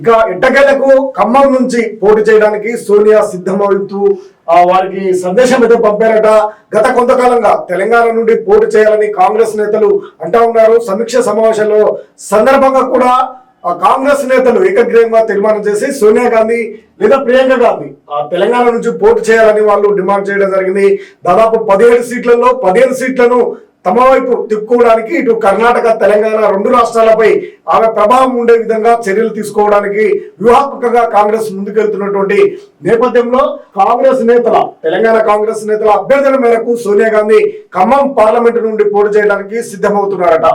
ఇక ఎట్టకేలకు ఖమ్మం నుంచి పోటీ చేయడానికి సోనియా సిద్ధమవుతూ వారికి సందేశం అయితే పంపారట. గత కొంతకాలంగా తెలంగాణ నుండి పోటీ చేయాలని కాంగ్రెస్ నేతలు అంటా ఉన్నారు. సమీక్ష సమావేశంలో సందర్భంగా కూడా కాంగ్రెస్ నేతలు ఏకగ్రీవంగా తీర్మానం చేసి సోనియా గాంధీ లేదా ప్రియాంక గాంధీ ఆ తెలంగాణ నుంచి పోటీ చేయాలని వాళ్ళు డిమాండ్ చేయడం జరిగింది. దాదాపు పదిహేడు సీట్లలో పదిహేను సీట్లను తమ వైపు తిప్పుకోవడానికి ఇటు కర్ణాటక తెలంగాణ రెండు రాష్ట్రాలపై ఆమె ప్రభావం ఉండే విధంగా చర్యలు తీసుకోవడానికి వ్యూహాత్మకంగా కాంగ్రెస్ ముందుకెళ్తున్నటువంటి నేపథ్యంలో కాంగ్రెస్ నేతల తెలంగాణ కాంగ్రెస్ నేతల అభ్యర్థన మేరకు సోనియా గాంధీ ఖమ్మం పార్లమెంటు నుండి పోటీ చేయడానికి సిద్ధమవుతున్నారట.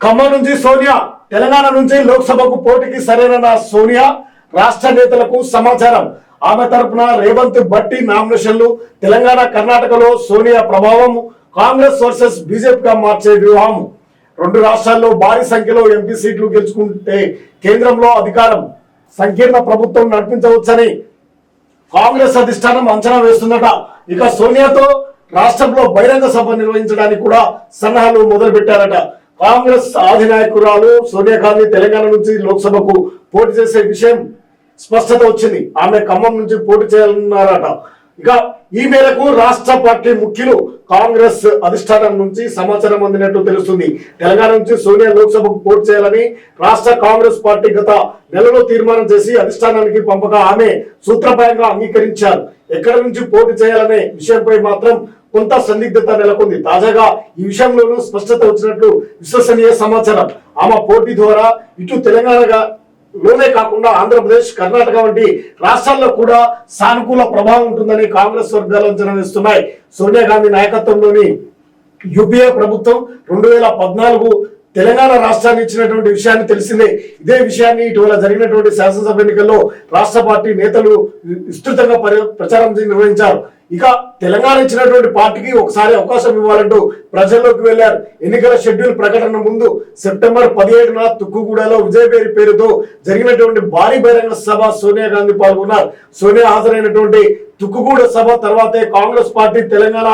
ఖమ్మం నుంచి సోనియా తెలంగాణ నుంచి లోక్సభకు పోటీకి సరైన సోనియా? రాష్ట్ర నేతలకు సమాచారం. ఆమె తరపున రేవంత్ బట్టి నామినేషన్లు తెలంగాణ కర్ణాటకలో సోనియా ప్రభావం కాంగ్రెస్ వర్సెస్ బీజేపీగా మార్చే వ్యూహం. రెండు రాష్ట్రాల్లో భారీ సంఖ్యలో ఎంపీ సీట్లు గెలుచుకుంటే కేంద్రంలో అధికారం సంకీర్ణ ప్రభుత్వం నడిపించవచ్చని కాంగ్రెస్ అధిష్టానం అంచనా వేస్తుందట. ఇక సోనియాతో రాష్ట్రంలో బహిరంగ సభ నిర్వహించడానికి కూడా సన్నాహాలు మొదలుపెట్టారట. కాంగ్రెస్ అధినాయకురాలు సోనియా గాంధీ తెలంగాణ నుంచి లోక్సభకు పోటీ చేసే విషయం స్పష్టత వచ్చింది. ఆమె ఖమ్మం నుంచి పోటీ చేయాలన్నారట. ఇక ఈ మేరకు రాష్ట్ర పార్టీ ముఖ్యులు కాంగ్రెస్ అధిష్టానం నుంచి సమాచారం అందినట్టు తెలుస్తుంది. తెలంగాణ నుంచి సోనియా లోక్సభకు పోటీ చేయాలని రాష్ట్ర కాంగ్రెస్ పార్టీ గత నెలలో తీర్మానం చేసి అధిష్టానానికి పంపగా ఆమె సూత్రప్రాయంగా అంగీకరించారు. ఎక్కడి నుంచి పోటీ చేయాలనే విషయంపై మాత్రం కొంత సందిగ్ధత నెలకొంది. తాజాగా ఈ విషయంలోనూ స్పష్టత వచ్చినట్లు విశ్వసనీయ సమాచారం. ఆమె పోటీ ద్వారా ఇటు తెలంగాణగా లోనే కాకుండా ఆంధ్రప్రదేశ్ కర్ణాటక వంటి రాష్ట్రాల్లో కూడా సానుకూల ప్రభావం ఉంటుందని కాంగ్రెస్ వర్గాలు అంచనా వేస్తున్నాయి. సోనియా గాంధీ నాయకత్వంలోని యూపీఏ ప్రభుత్వం రెండు వేల పద్నాలుగు తెలంగాణ రాష్ట్రాన్ని ఇచ్చినటువంటి విషయాన్ని తెలిసిందే. ఇదే విషయాన్ని ఇటీవల జరిగినటువంటి శాసనసభ ఎన్నికల్లో రాష్ట్ర పార్టీ నేతలు విస్తృతంగా ప్రచారం నిర్వహించారు. ఇక తెలంగాణ ఇచ్చినటువంటి పార్టీకి ఒకసారి అవకాశం ఇవ్వాలంటూ ప్రజల్లోకి వెళ్ళారు ఎన్నికల షెడ్యూల్ ప్రకటన ముందు సెప్టెంబర్ పదిహేడున తుక్కుగూడలో విజయపేరి పేరుతో జరిగినటువంటి భారీ బహిరంగ సభ సోనియా గాంధీ పాల్గొన్నారు. సోనియా హాజరైనటువంటి తుక్కుగూడ సభ తర్వాతే కాంగ్రెస్ పార్టీ తెలంగాణ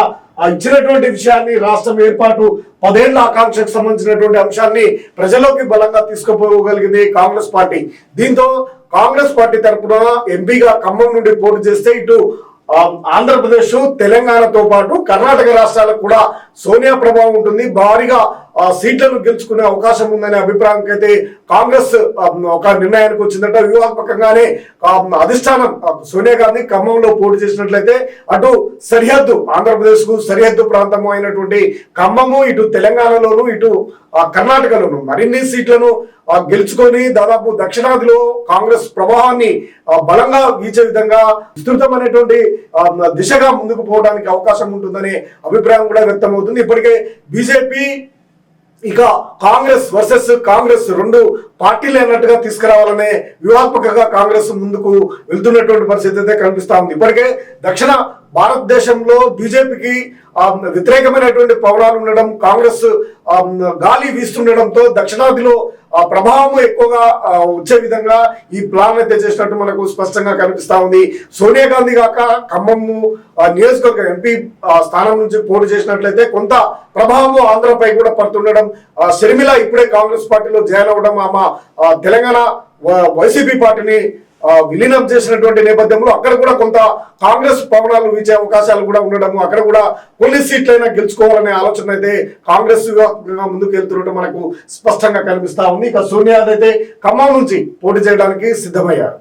ఇచ్చినటువంటి విషయాన్ని రాష్ట్రం ఏర్పాటు పదేళ్ళ ఆకాంక్షకు సంబంధించినటువంటి అంశాన్ని ప్రజల్లోకి బలంగా తీసుకుపోగలిగింది కాంగ్రెస్ పార్టీ. దీంతో కాంగ్రెస్ పార్టీ తరపున ఎంపీగా ఖమ్మం నుండి పోటీ చేస్తే ఇటు ఆంధ్రప్రదేశ్ తెలంగాణతో పాటు కర్ణాటక రాష్ట్రాలకు కూడా సోనియా ప్రభావం ఉంటుంది. భారీగా సీట్లను గెలుచుకునే అవకాశం ఉందనే అభిప్రాయానికి అయితే కాంగ్రెస్ ఒక నిర్ణయానికి వచ్చిందట. వ్యూహాత్మకంగానే అధిష్టానం సోనియా గాంధీ ఖమ్మంలో పోటీ చేసినట్లయితే అటు సరిహద్దు ఆంధ్రప్రదేశ్కు సరిహద్దు ప్రాంతము అయినటువంటి ఖమ్మము ఇటు తెలంగాణలోను ఇటు ఆ, కర్ణాటకలోను మరిన్ని సీట్లను గెలుచుకొని దాదాపు దక్షిణాదిలో కాంగ్రెస్ ప్రభావాన్ని బలంగా వీచే విధంగా విస్తృతమైనటువంటి దిశగా ముందుకు పోవడానికి అవకాశం ఉంటుందనే అభిప్రాయం కూడా వ్యక్తమవుతుంది. ఇప్పటికే బీజేపీ ఇక కాంగ్రెస్ వర్సెస్ కాంగ్రెస్ రెండు పార్టీలు అన్నట్టుగా తీసుకురావాలనే వ్యూహాత్మకంగా కాంగ్రెస్ ముందుకు వెళ్తున్నటువంటి పరిస్థితి అయితే కనిపిస్తా ఉంది. ఇప్పటికే దక్షిణ భారతదేశంలో బీజేపీకి వ్యతిరేకమైనటువంటి పవనాలు ఉండడం కాంగ్రెస్ గాలి వీస్తుండడంతో దక్షిణాదిలో ప్రభావం ఎక్కువగా వచ్చే విధంగా ఈ ప్లాన్ అయితే చేసినట్టు మనకు స్పష్టంగా కనిపిస్తా ఉంది. సోనియా గాంధీ కాక ఖమ్మము నియోజకవర్గ ఎంపీ స్థానం నుంచి పోటీ చేసినట్లయితే కొంత ప్రభావం ఆంధ్రపై కూడా పడుతుండడం ఆ, షర్మిల ఇప్పుడే కాంగ్రెస్ పార్టీలో జాయిన్ అవ్వడం ఆమె తెలంగాణ వైసీపీ పార్టీని విలీనం చేసినటువంటి నేపథ్యంలో అక్కడ కూడా కొంత కాంగ్రెస్ పవనాలు వీచే అవకాశాలు కూడా ఉండడము అక్కడ కూడా కొన్ని సీట్లైనా గెలుచుకోవాలనే ఆలోచన అయితే కాంగ్రెస్ ముందుకు వెళ్తున్నట్టు మనకు స్పష్టంగా కనిపిస్తా ఉంది. ఇక సోనియా అయితే ఖమ్మం నుంచి పోటీ చేయడానికి సిద్ధమయ్యారు.